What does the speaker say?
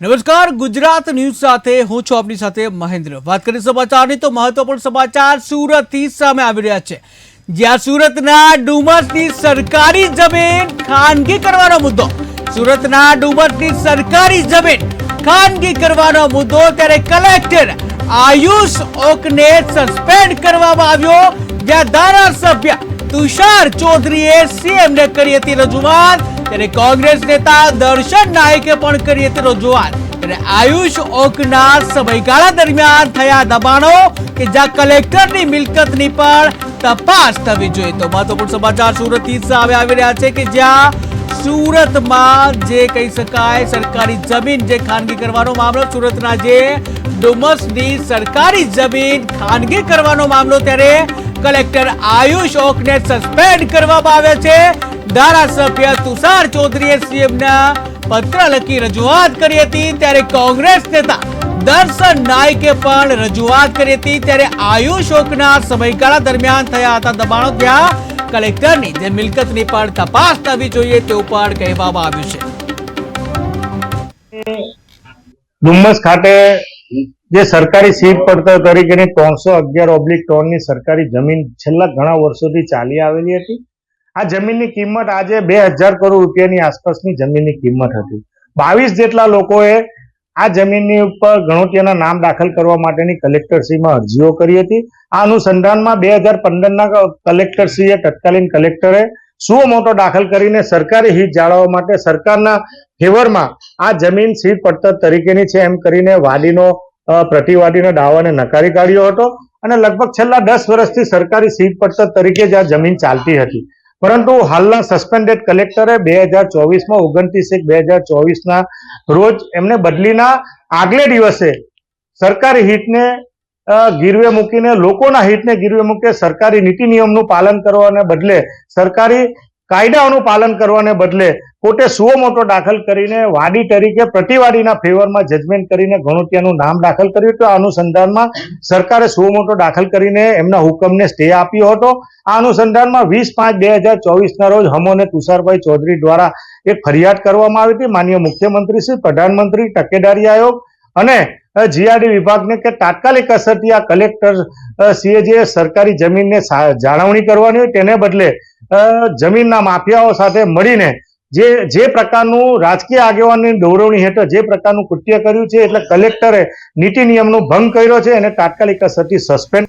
નમસ્કાર, ગુજરાત ન્યૂઝ સાથે હું છું આપની સાથે મહેન્દ્ર. વાત કરીએ સમાચારની તો મહત્વપૂર્ણ સમાચાર સુરતથી સામે આવી રહ્યા છે. જ્યાં સુરતના ડુમસની સરકારી જમીન ખાનગી કરવાનો મુદ્દો. સુરતના ડુમસની સરકારી જમીન ખાનગી કરવાનો મુદ્દો. ત્યારે કલેક્ટર આયુષ ઓકને સસ્પેન્ડ કરવામાં આવ્યો. જ્યાં ધારાસભ્ય તુષાર ચૌધરીએ સીએમને કરી હતી રજૂઆત ત્યારે કોંગ્રેસ નેતા દર્શન નાયકે પણ કરી હતી રજૂઆત. ત્યારે આયુષ ઓકના સમયગાળા દરમિયાન થયા દબાણો કે જ્યાં કલેક્ટરની મિલકતની પણ તપાસ થવી જોઈએ. તો મહત્વપૂર્ણ સમાચાર સુરતથી સામે આવી રહ્યા છે કે જ્યાં સુરતમાં જે કહી શકાય સરકારી જમીન જે ખાનગી કરવાનો મામલો, સુરતના જે ડુમસની સરકારી જમીન ખાનગી કરવાનો મામલો, ત્યારે કલેક્ટર આયુષ ઓકને સસ્પેન્ડ કરવામાં આવ્યા છે. ધારાસભ્ય તુષાર ચૌધરીએ સીએમના પત્ર લખી રજૂઆત કરી હતી, ત્યારે કોંગ્રેસ નેતા દર્શન નાયકે પણ રજૂઆત કરી હતી, ત્યારે આયુષ ઓકના સમયગાળા દરમિયાન થયા હતા દબાણો, ત્યાં કલેક્ટરની જે મિલકતની પણ તપાસ થવી જોઈએ તેવું પણ કહેવામાં આવ્યું છે. ડુમ્મસ ખાતે જે સરકારી સીટ પડતર તરીકેની ત્રણસો અગિયાર ઓબ્લિક ટોનની સરકારી જમીન છેલ્લા ઘણા વર્ષોથી ચાલી આવેલી હતી. આ જમીનની કિંમત આજે બે હજાર કરોડ રૂપિયાની આસપાસની જમીનની કિંમત હતી. બાવીસ જેટલા લોકોએ આ જમીનની ઉપર ગણોતિયાના નામ દાખલ કરવા માટેની કલેક્ટરશ્રીમાં અરજીઓ કરી હતી. આ અનુસંધાનમાં બે હજાર પંદરના કલેક્ટરશ્રીએ તત્કાલીન કલેક્ટરે સુઓ મોટો દાખલ કરીને સરકારી હિત જાળવવા માટે સરકારના ફેવરમાં આ જમીન સીટ પડતર તરીકેની છે એમ કરીને વાદીનો અ, પ્રતિવાદીનો દાવાને નકારી કાઢ્યો હતો અને લગભગ છેલ્લા દસ વર્ષથી સરકારી સીટ પડતર તરીકે જ આ જમીન ચાલતી હતી. પરંતુ હાલના સસ્પેન્ડેડ કલેક્ટરે બે હજાર ચોવીસમાં ઓગણત્રીસ એક બે હજાર ચોવીસના રોજ એમને બદલીના આગલે દિવસે સરકારી હિતને ગીરવે મૂકીને, લોકોના હિતને ગીરવે મૂકે સરકારી નીતિ નિયમનું પાલન કરવાને બદલે સરકારી કાયદાઓનું પાલન કરવાને બદલે કોર્ટે સુઓ મોટો દાખલ કરીને વાદી તરીકે પ્રતિવાદીના ફેવરમાં જજમેન્ટ કરીને ગણોતિયાનું નામ દાખલ કર્યું તો આ અનુસંધાનમાં સરકારે સુઓ મોટો દાખલ કરીને એમના હુકમને સ્ટે આપ્યો હતો. આ અનુસંધાનમાં વીસ પાંચ બે હજાર ચોવીસના રોજ હમો અને તુષારભાઈ ચૌધરી દ્વારા એક ફરિયાદ કરવામાં આવી હતી. માનનીય મુખ્યમંત્રી શ્રી, પ્રધાનમંત્રી, તકેદારી આયોગ અને જીઆરડી વિભાગને કે તાત્કાલિક અસરથી આ કલેક્ટર સીએ જે સરકારી જમીનને જાળવણી કરવાની હોય તેને બદલે જમીનના માફિયાઓ સાથે મળીને જે જે પ્રકારનું રાજકીય આગેવાનની દોરવણી હેઠળ જે પ્રકારનું કૃત્ય કર્યું છે, એટલે કલેક્ટરે નીતિ નિયમનો ભંગ કર્યો છે, એને તાત્કાલિક અસરથી સસ્પેન્ડ